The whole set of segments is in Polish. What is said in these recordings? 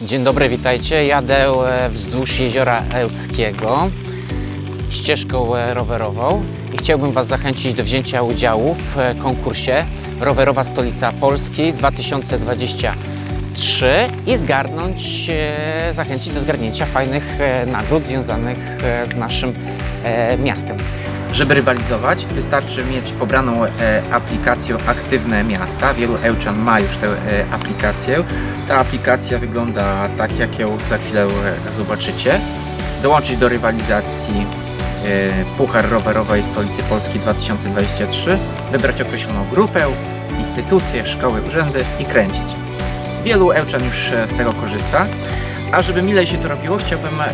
Dzień dobry, witajcie. Jadę e, wzdłuż jeziora Ełckiego ścieżką e, rowerową i chciałbym Was zachęcić do wzięcia udziału w e, konkursie Rowerowa Stolica Polski 2023 i zgarnąć, zachęcić do zgarnięcia fajnych nagród związanych z naszym miastem. Żeby rywalizować, wystarczy mieć pobraną e, aplikację Aktywne Miasta. Wielu Ełczan ma już tę e, aplikację. Ta aplikacja wygląda tak, jak ją za chwilę e, zobaczycie. Dołączyć do rywalizacji Puchar Rowerowej Stolicy Polski 2023, wybrać określoną grupę, instytucje, szkoły, urzędy i kręcić. Wielu Ełczan już z tego korzysta. A żeby milej się to robiło, chciałbym e,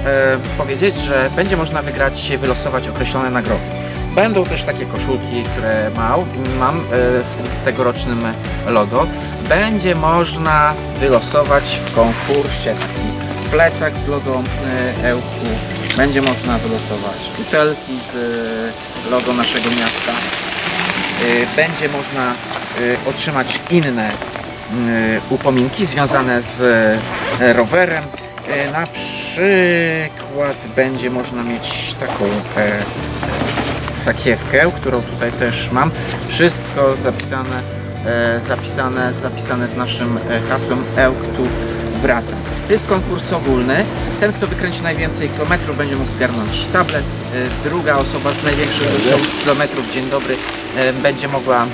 powiedzieć, że będzie można wygrać, wylosować określone nagrody. Będą też takie koszulki, które mał, mam e, z tegorocznym logo. Będzie można wylosować w konkursie taki plecak z logo e, Ełku. Będzie można wylosować butelki z e, logo naszego miasta. E, Będzie można e, otrzymać inne e, upominki związane z e, rowerem. E, Na przykład będzie można mieć taką e, sakiewkę, którą tutaj też mam. Wszystko zapisane, e, zapisane, zapisane z naszym e, hasłem Ełk tu wraca. To jest konkurs ogólny. Ten, kto wykręci najwięcej kilometrów, będzie mógł zgarnąć tablet. E, Druga osoba z największą ilością kilometrów, dzień dobry, będzie mogła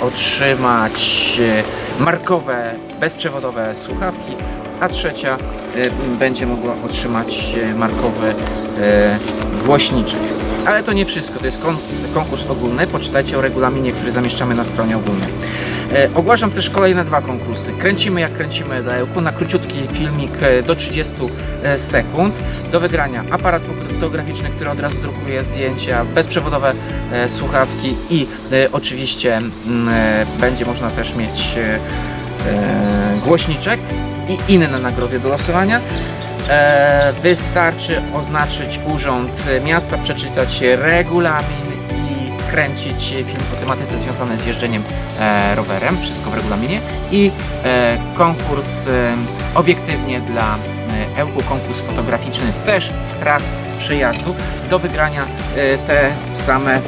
otrzymać markowe, bezprzewodowe słuchawki, a trzecia będzie mogła otrzymać markowy głośniczek. Ale to nie wszystko, to jest kon konkurs ogólny. Poczytajcie o regulaminie, który zamieszczamy na stronie ogólnej. E, ogłaszam też kolejne dwa konkursy. Kręcimy jak kręcimy Ełku na króciutki filmik e, do 30 e, sekund. Do wygrania aparat fotograficzny, który od razu drukuje zdjęcia, bezprzewodowe e, słuchawki i e, oczywiście mm, e, będzie można też mieć e, e, głośniczek i inne nagrody do losowania. E, wystarczy oznaczyć urząd miasta, przeczytać regulamin i kręcić film o tematyce związanej z jeżdżeniem e, rowerem, wszystko w regulaminie i e, konkurs obiektywnie dla Ełku, konkurs fotograficzny też z tras przyjazdu. Do wygrania te same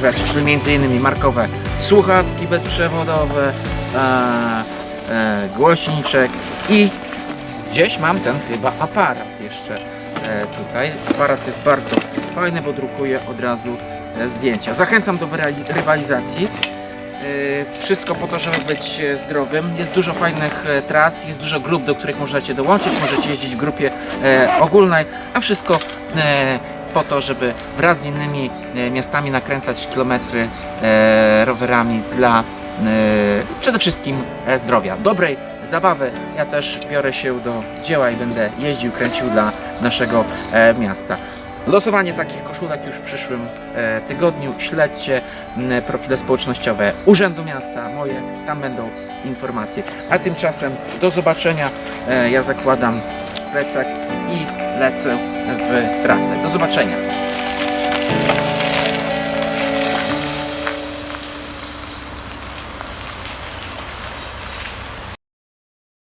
rzeczy, czyli m.in. markowe słuchawki bezprzewodowe, głośniczek i Gdzieś mam ten chyba aparat jeszcze e, tutaj. Aparat jest bardzo fajny, bo drukuje od razu e, zdjęcia. Zachęcam do rywalizacji. E, Wszystko po to, żeby być zdrowym. Jest dużo fajnych tras, jest dużo grup, do których możecie dołączyć. Możecie jeździć w grupie ogólnej, a wszystko po to, żeby wraz z innymi miastami nakręcać kilometry rowerami dla przede wszystkim zdrowia, dobrej zabawy. Ja też biorę się do dzieła i będę jeździł, kręcił dla naszego e, miasta. Losowanie takich koszulek już w przyszłym e, tygodniu. Śledźcie m, profile społecznościowe Urzędu Miasta, moje, tam będą informacje. A tymczasem do zobaczenia. E, ja zakładam plecak i lecę w trasę. Do zobaczenia.